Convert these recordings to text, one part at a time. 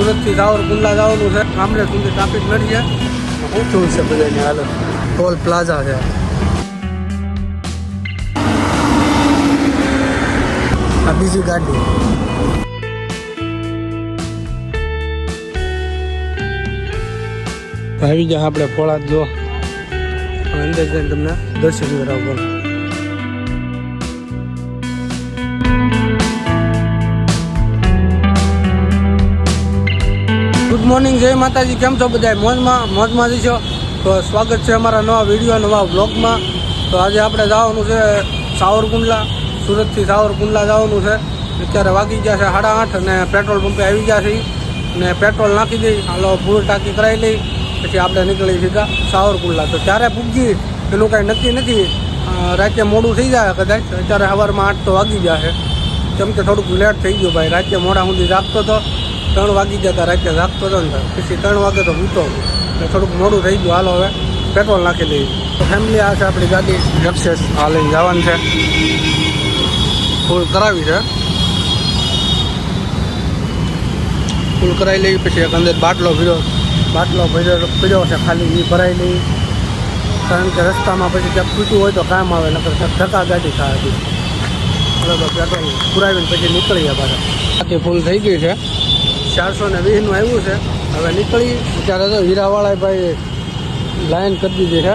સુરતથી સાવરકુંડલા જવાનું છે. કામરે સુધી ટ્રાફિક નડી છે ઊંચું છે બધાની હાલત. ટોલ પ્લાઝા છે. આ બીજી ગાડી. આવી જાય આપણે પોળા જો અંદર જઈને તમને દર્શન કરાવું મોર્નિંગ, જય માતાજી, કેમ છો બધા મોજમાં મોજમાં જ છો તો સ્વાગત છે અમારા નવા વીડિયો, નવા બ્લોગમાં તો આજે આપણે જવાનું છે સાવરકુંડલા, સુરતથી સાવરકુંડલા જવાનું છે. અત્યારે વાગી ગયા છે સાડા આઠ અને પેટ્રોલ પંપે આવી ગયા છે અને પેટ્રોલ નાખી દઈ, હાલો ફૂલ ટાંકી કરાવી લઈ, પછી આપણે નીકળી સીધા સાવરકુંડલા. તો ક્યારે પૂગી એનું કાંઈ નક્કી નથી. રાતે મોડું થઈ જાય કદાચ, અત્યારે સવારમાં આઠ તો વાગી ગયા છે. કેમ કે થોડુંક લેટ થઈ ગયું ભાઈ રાતે મોડા સુધી રાખતો હતો ત્રણ વાગી જતા રાતે રાખતો હતો ને પછી ત્રણ વાગે તો સૂતો એટલે થોડુંક મોડું થઈ ગયું. હાલો હવે પેટ્રોલ નાખી દઈએ. તો ફેમિલી આ છે, આપણી ગાડી. એક્સેસ આ લઈને જવાનું છે. ફૂલ કરાવી છે. ફૂલ કરાવી લઈ પછી એક અંદર બાટલો ભર્યો. બાટલો ભર્યો પીડ્યો છે, ખાલી એ ભરાઈ લઈ કારણ કે રસ્તામાં પછી ક્યાંક તૂટ્યું હોય તો કામ આવે, નકર ધક્કા ગાડી થાય. તો પેટ્રોલ પુરાવીને પછી નીકળી ગયા પાછા. બાકી ફૂલ થઈ ગયું છે. ચારસો ને વીસનું આવ્યું છે. હવે નીકળી અત્યારે તો હીરાવાળા ભાઈ લાઈન કરી દીધી છે.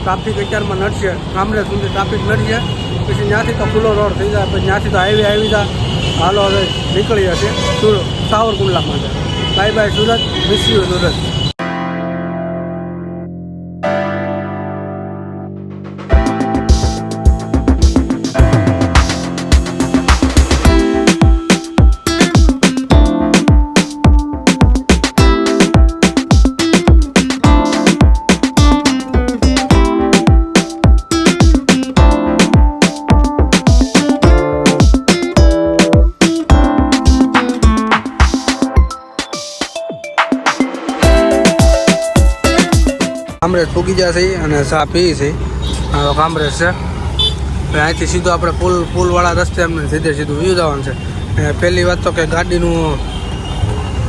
ટ્રાફિક અત્યારમાં નડશે. ગામડે સુધી ટ્રાફિક નડશે. પછી ત્યાંથી તો ખુલ્લો રોડ થઈ જાય. પછી ત્યાંથી તો હાઈવે આવી જાય. હાલો, હવે નીકળી હશે સાવરકુંડલા માટે bye bye, Surat. Miss Surat. Kamrej જશે અને ચા છે કામરેજ છે. હવે અહીંથી સીધો આપણે પુલ, પુલવાળા રસ્તે અમને સીધે સીધું વ્યૂ જવાનું છે. અને પહેલી વાત તો કે ગાડીનું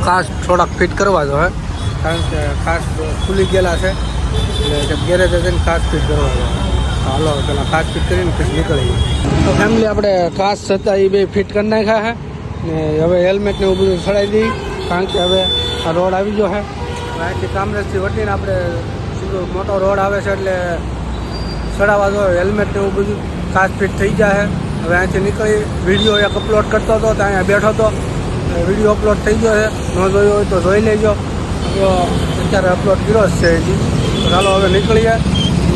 ખાસ થોડાક ફિટ કરવા જોઈએ કારણ કે ખાસ ખુલી ગયેલા છે. એટલે ગેરેજ જઈને ખાસ ફિટ કરવા જોઈએ હાલો, પેલા ખાસ ફિટ કરીને પછી નીકળી તો ફેમિલી આપણે ખાસ છતાં એ બે ફિટ કરી નાખ્યા છે. ને હવે હેલ્મેટને એવું બધું ચડાવી દઈએ કારણ કે હવે આ રોડ આવી ગયો છે. અહીંથી કામરેજથી વટીને આપણે સીધો મોટો રોડ આવે છે એટલે ચડાવવા દો હેલ્મેટ ને એવું બધું ખાસ ફિટ થઈ જાય હવે અહીંથી નીકળી વીડિયો એક અપલોડ કરતો હતો તો અહીંયા બેઠો હતો. વીડિયો અપલોડ થઈ ગયો છે. ન જોયો હોય તો જોઈ લેજો. અત્યારે અપલોડ કર્યો જ છે હજી. ચાલો હવે નીકળીએ.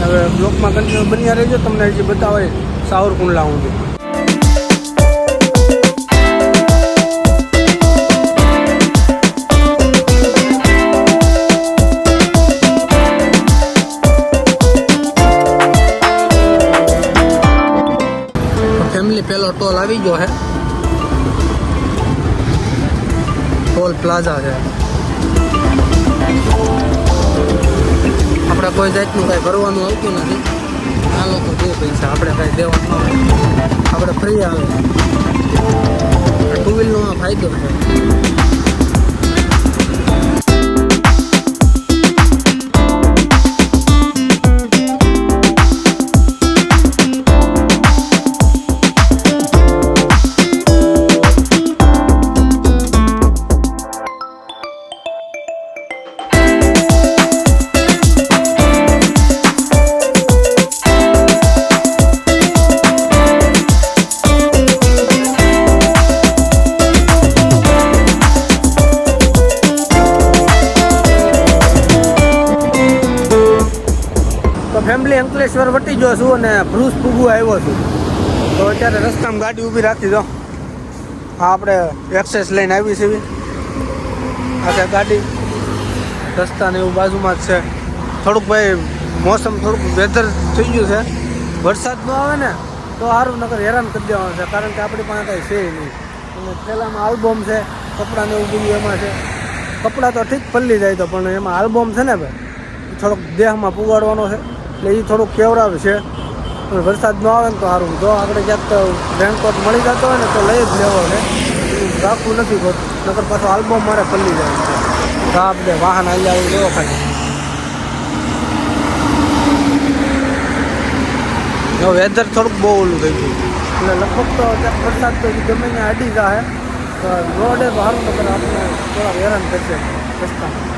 હવે બ્લોકમાં કન્ટિન્યુ બન્યા રહેજો. તમને હજી બતાવે સાવરકુંડલા હું આવી ગયો છે ટોલ પ્લાઝા છે આપણે કોઈ જાતનું કાંઈ ભરવાનું આવતું નથી. આ લોકો દે પૈસા આપણે કાંઈ દેવાનું આવે આપણે ફ્રી આવે. ટુ વ્હીલનો આ ફાયદો છે. ફેમિલી વટી ગયો છું અને ભરૂચ ફૂગું આવ્યો છું. તો અત્યારે રસ્તામાં ગાડી ઊભી રાખી દો. આપણે એક્સેસ લઈને આવી છે આ છે ગાડી રસ્તાને એવું બાજુમાં જ છે. થોડુંક ભાઈ મોસમ થોડુંક વેધર થઈ ગયું છે. વરસાદ ન આવે ને, તો સારું નગર હેરાન કરી દેવાનું છે. કારણ કે આપણી પાસે કાંઈ છે નહીં. અને પહેલાંમાં આલ્બમ છે કપડાને એવું બધું એમાં છે. કપડાં તો ઠીક પલ્લી જાય તો, પણ એમાં આલ્બમ છે ને ભાઈ થોડોક દેહમાં પુગાડવાનો છે. એટલે એ થોડુંક કેવરાવ છે. પણ વરસાદ ન આવે ને તો સારું જો આપણે ક્યાંક રેનકોટ મળી જતો હોય ને તો લઈ જ લેવો ને. રાખવું નથી હોતું નકર પાછો આલ્બમ મારે પલ્લી જાય. છે તો આ વાહન આવી આવે લેવો ખાલી. વેધર થોડુંક બહુ ઓલું થઈ ગયું. એટલે લગભગ તો અત્યારે વરસાદ તો ગમે ત્યાં અડી જાય તો રોડે બહાર નકર આપણે થોડા હેરાન કરશે. રસ્તામાં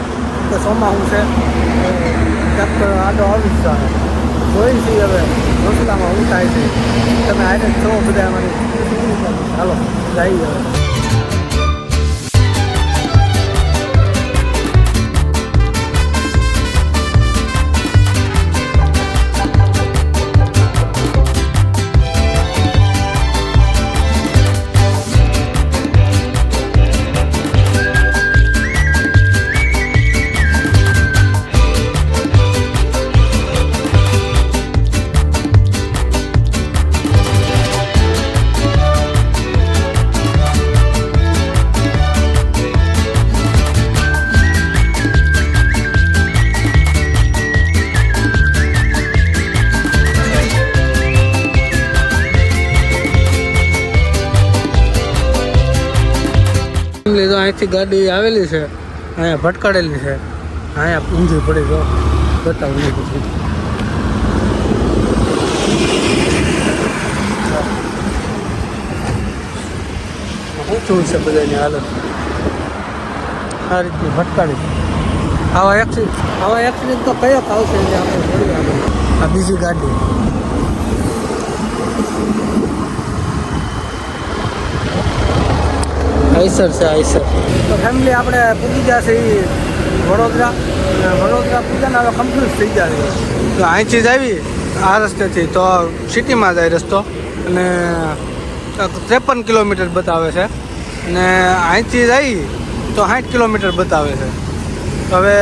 તો હું છે. તો આડો આવી જ જોઈ છીએ હવે. રસ્તામાં હું થાય છે. તમે આજે છો બધા અમારી હાલો, જઈએ હવે. લીધો અહીંથી ગાડી આવેલી છે. અહીંયા ભટકાડેલી છે. અહીંયા ઊંધી પડી તો બતાવું પછી. શું છે બધાની હાલત? આ રીતની ભટકાડી આવા એક્સિડન્ટ આવા એક્સિડન્ટ તો કયો આવશે એટલે આ બીજી ગાડી. આઈસર છે, આઈસર. તો ફેમિલી આપણે પૂજી ગયા છે વડોદરા. વડોદરા પૂજાને હવે કમ્પ્લીટ થઈ છે. તો અહીંથી જ આવી, આ રસ્તેથી તો સિટીમાં જાય રસ્તો. અને ત્રેપન કિલોમીટર બતાવે છે. અને અહીંથી જઈ તો સાઠ કિલોમીટર બતાવે છે. તો હવે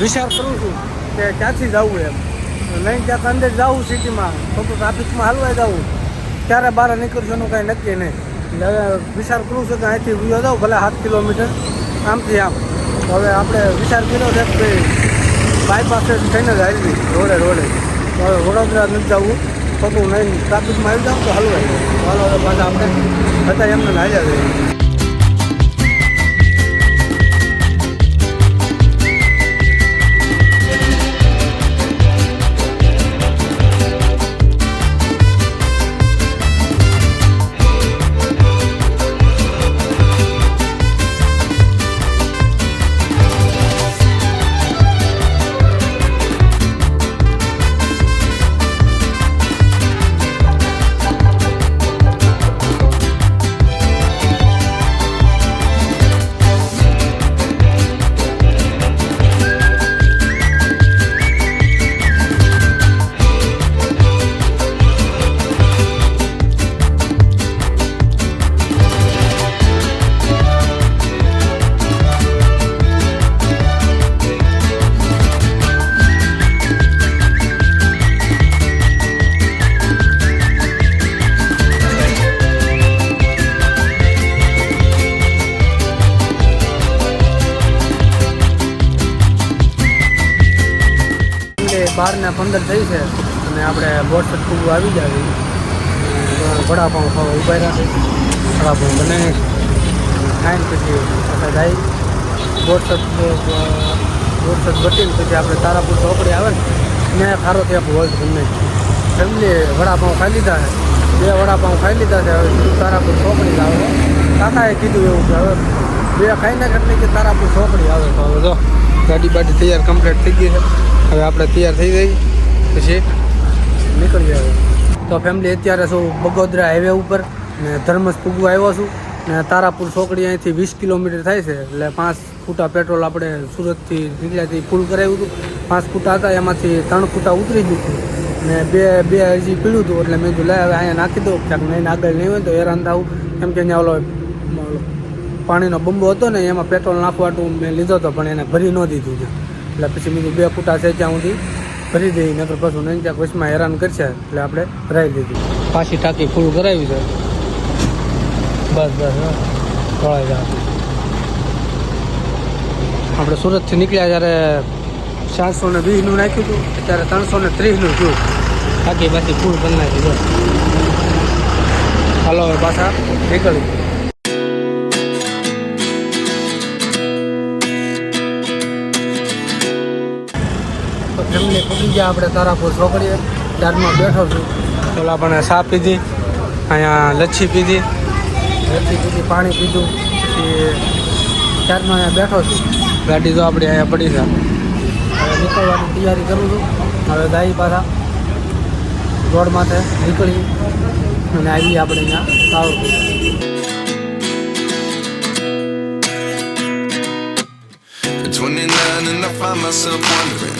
વિચાર કરું છું કે ક્યાંથી જવું એમ. નહીં ક્યાંક અંદર જવું સિટીમાં ખોટું ટ્રાફિકમાં હાલવા જવું. ક્યારે બહાર નીકળશું એનું કાંઈ નક્કી નહીં. વિચાર કરું છું કે અહીંથી વિયો જાઉં, ભલે સાત કિલોમીટર. આમથી આમ. હવે આપણે વિચાર કર્યો છે કે બાયપાસે થઈને જ હાલવી, રોડે રોડે. હવે વડોદરા નથી જવું. ખોટું નહીં ટ્રાફિકમાં આવી જાઉં તો હલવાઈ. હાલો હવે પાછા આપણે હતા એમને હાલ્યા જઈએ એટલે પંદર થઈ છે અને આપણે બોરસદ ખૂબ આવી જાય વડાપાઉં ખાવા ઊભા છે. વડાપાઉં બનાવી ખાઈને પછી આપણે જાય. બોરસદ બોરસદ બટીને પછી આપણે તારાપુર ચોકડી આવે ને ત્યાં ખારો ત્યાં હોલ્ડ ગમે ફેમિલી વડાપાઉં ખાઈ લીધા છે. બે વડાપાઉં ખાઈ લીધા છે. હવે તારાપુર ચોકડી જ આવે. કાકાએ કીધું એવું કે હવે બે ખાઈને એટલે કે તારાપુર ચોકડી આવે. તો હવે જો. ગાડી બાડી તૈયાર કમ્પ્લીટ થઈ ગઈ છે. હવે આપણે તૈયાર થઈ ગઈ પછી નીકળી જાય તો ફેમિલી અત્યારે શું બગોદરા હાઈવે ઉપર ને ધર્મસ પૂગવા આવ્યો છું. ને તારાપુર ચોકડી અહીંથી વીસ કિલોમીટર થાય છે. એટલે પાંચ ફૂટા પેટ્રોલ આપણે સુરતથી નીકળ્યાથી ફૂલ કરાવ્યું હતું. પાંચ ફૂટા હતા, એમાંથી ત્રણ ફૂટા ઉતરી ગયું હતું. ને બે બે હજી પીળું હતું. એટલે મેં કીધું, લે, હવે અહીંયા નાખી દઉં. ક્યાંક નહીં, આગળ નહીં હોય તો હેરાન થવું. કેમ કે અહીંયા ઓલો પાણીનો બંબો હતો ને એમાં પેટ્રોલ નાખવાનું મેં લીધો હતો, પણ એને ભરી ન દીધું છે. એટલે પછી બીજું બે ફૂટા છે ત્યાં સુધી ભરી દઈ નકર પાછું નહીં ત્યાં વચમાં હેરાન કરશે, એટલે આપણે ભરાવી દીધી. પાછી ટાંકી ફૂલ કરાવી છે. બસ બસ ખોળાઈ જાય આપણે સુરતથી નીકળ્યા જ્યારે ચારસો ને વીસનું નાખ્યું હતું ત્યારે ત્રણસો ને ત્રીસનું થયું. બાકી પાછી ફૂલ બનાવી બસ હાલો પાછા નીકળી પૂગી ગયા આપણે તારાપુર છોકરીએ ત્યારમાં બેઠો છું. ઓલા આપણે સાપ પીધી અહીંયા લચ્છી પીધી. લચ્છી પીધી પાણી પીધું એ ચારમાં અહીંયા બેઠો છું. ગાડી તો આપણી અહીંયા પડી છે. હવે નીકળવાની તૈયારી કરું છું. હવે દાઈ પાછા રોડ માથે નીકળી અને આવી આપણે અહીંયા Savarkund At 29 and I find myself wondering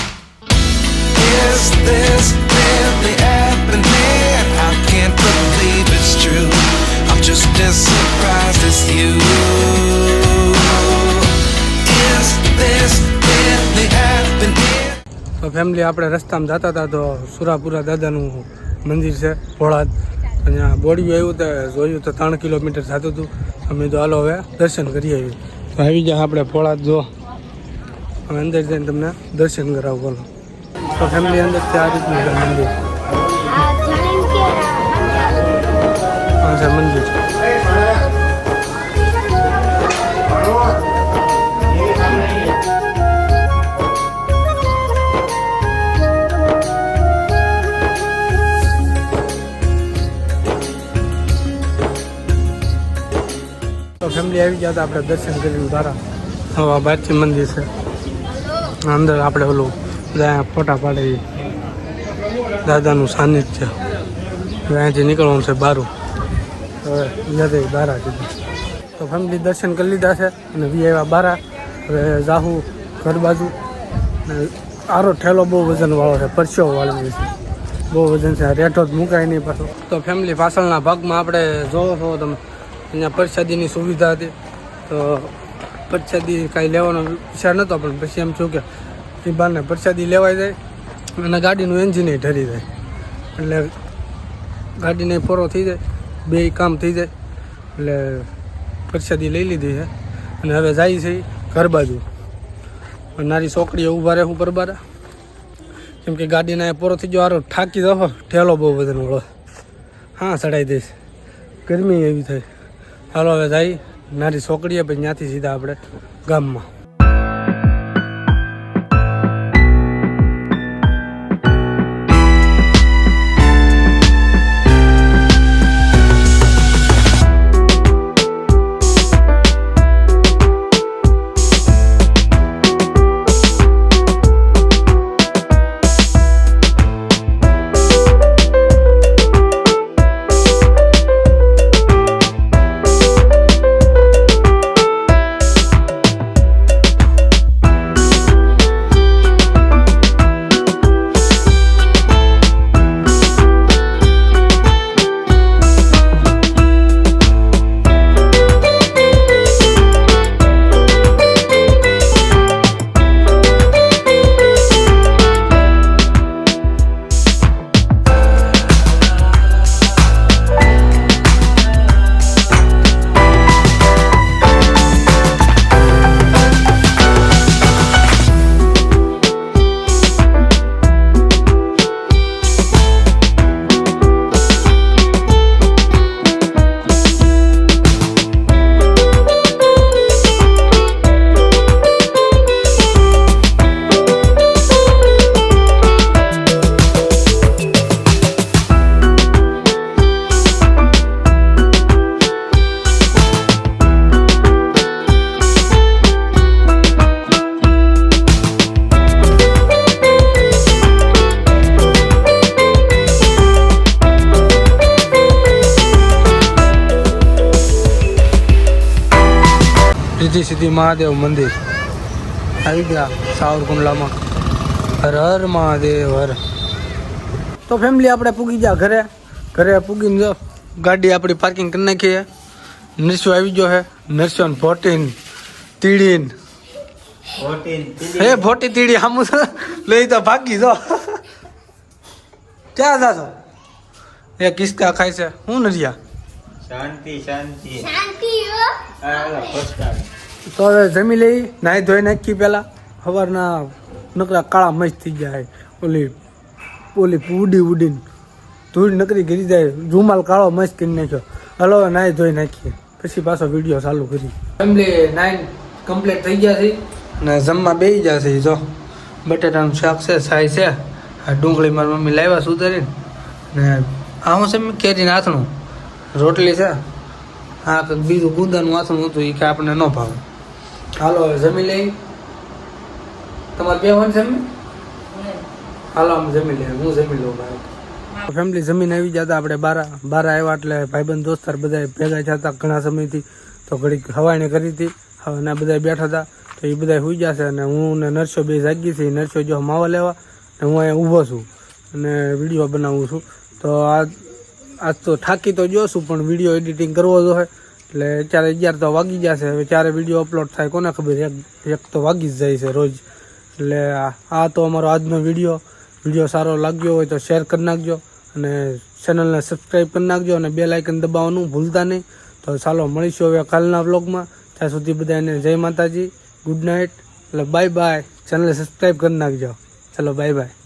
તો ફેમિલી આપણે રસ્તામાં જતા હતા તો સુરાપુરા દાદાનું મંદિર છે ભોળાદ. અહીંયા બોડીયું આવ્યું તો જોયું તો ત્રણ કિલોમીટર થતું હતું. અમે તો હાલો હવે દર્શન કરી આવ્યું તો આવી જાય આપણે ભોળાદ જો. હવે અંદર જઈને તમને દર્શન કરાવું બોલો. તો ફેમિલી અંદર આ રીતનું છે મંદિર. હા છે મંદિર. ફેમિલી આવી ગયા હતા, આપણે દર્શન કર્યું તારા હવે બારથી મંદિર છે. અંદર આપણે ઓલું બધા ફોટા પાડે. દાદાનું સાનિધ્ય. અહીંયાથી નીકળવાનું છે બારું. હવે યાદ બારા કીધું તો ફેમિલી દર્શન કરી લીધા છે અને વી આવ્યા બારા. હવે જાહુ ઘર બાજુ. આરો ઠેલો બહુ વજનવાળો છે પરસ્યો વાળો છે. બહુ વજન છે રેઠો જ મુકાય નહીં પાછો. તો ફેમિલી પાછળના ભાગમાં આપણે જોવો છો તમે. અહીંયા પ્રસાદીની સુવિધા હતી. તો પ્રસાદી કાંઈ લેવાનો વિચાર નહોતો પણ પછી એમ થયું કે એ બારને પ્રસાદી લેવાઈ જાય અને ગાડીનું એન્જિન ઢરી જાય. એટલે ગાડીને ફોરો થઈ જાય, બે કામ થઈ જાય. એટલે પ્રસાદી લઈ લીધી છે અને હવે જાય છે ઘર બાજુ. નારી છોકરીએ ઊભા રહે હું પરબારા કેમ કે ગાડીના એ પૂરો થઈ ગયો, હારો થાકી દો ઠેલો બહુ બધાનો હા ચડાવી દઈશ. ગરમી એવી થઈ હાલો હવે ભાઈ મારી છોકરીએ પછી ત્યાંથી સીધા આપણે ગામમાં. સીધી સીધી મહાદેવ મંદિર. આવી ગયા સાવરકુંડલામાં. હર હર મહાદેવ હર તો ફેમિલી આપણે પૂગી ગયા ઘરે. ઘરે પૂગીને જો ગાડી આપણી પાર્કિંગ કરી નાખીએ નરસ્યો આવી ગયો હે નરસો ને ફોર્ટીન તીડીન હે ફોર્ટી તીડી આમ લઈ તો ભાગી જો. ક્યાં જાશો એ કિસ્કા ખાય છે. હું નરિયા શાંતિ શાંતિ. શાંતિ હો. તો હવે જમી લઈ, નાહી ધોઈ નાખી પહેલાં. સવારના નકરા કાળા મસ્ત થઈ જાય. ઓલી ઓલી ઉડી ઉડીને ધૂળ નકરી ઘરી જાય. રૂમાલ કાળો મસ્ત કરી નાખ્યો. હલો નાહી ધોઈ નાખીએ. પછી પાછો વીડિયો ચાલુ કરી ફેમિલી નાઈન કમ્પ્લીટ થઈ ગયા છે. ને જમવા બેસી ગયા છે, જો. બટેટાનું શાક છે છાય છે. ડુંગળી મારી મમ્મી લાવ્યા સુધારીને. ને આ હું છે કેરીને આથણું. રોટલી છે. હા કંઈક બીજું ગુંદાનું આથણું હતું, એ કે આપણને ન ભાવે. હાલો જમી લઈ. તમારે બે વન જમી? હાલો આમ જમી લઈએ હું જમી લઉં ભાઈ. ફેમિલી જમીન આવી જતા આપણે બારા બારા આવ્યા એટલે ભાઈબંધ દોસ્તાર બધા ભેગા થયા ઘણા સમયથી. તો ઘડીક હવાઈને કરી હતી. અને બધા બેઠા હતા. તો એ બધા સુઈ જશે અને હું ને નરસો બે જાગી છે. નરસો જો માવા લેવા ને હું અહીંયા ઊભો છું અને વીડિયો બનાવું છું. તો આ આજ તો થાકી તો જોશું છું પણ વીડિયો એડિટિંગ કરવો હોય. એટલે ચારે અગિયાર તો વાગી જશે હવે ચારે વીડિયો અપલોડ થાય કોને ખબર? એક એક તો વાગી જ જાય છે રોજ. એટલે આ આ તો અમારો આજનો વીડિયો વીડિયો સારો લાગ્યો હોય તો શેર કરી નાખજો અને ચેનલને સબસ્ક્રાઈબ કરી નાખજો અને બે લાઇકન દબાવવાનું ભૂલતા નહીં. તો ચાલો, મળીશું હવે કાલના વ્લોગમાં ત્યાં સુધી બધાને જય માતાજી. ગુડ નાઇટ એટલે બાય બાય ચેનલને સબસ્ક્રાઈબ કરી નાખજો. ચલો બાય બાય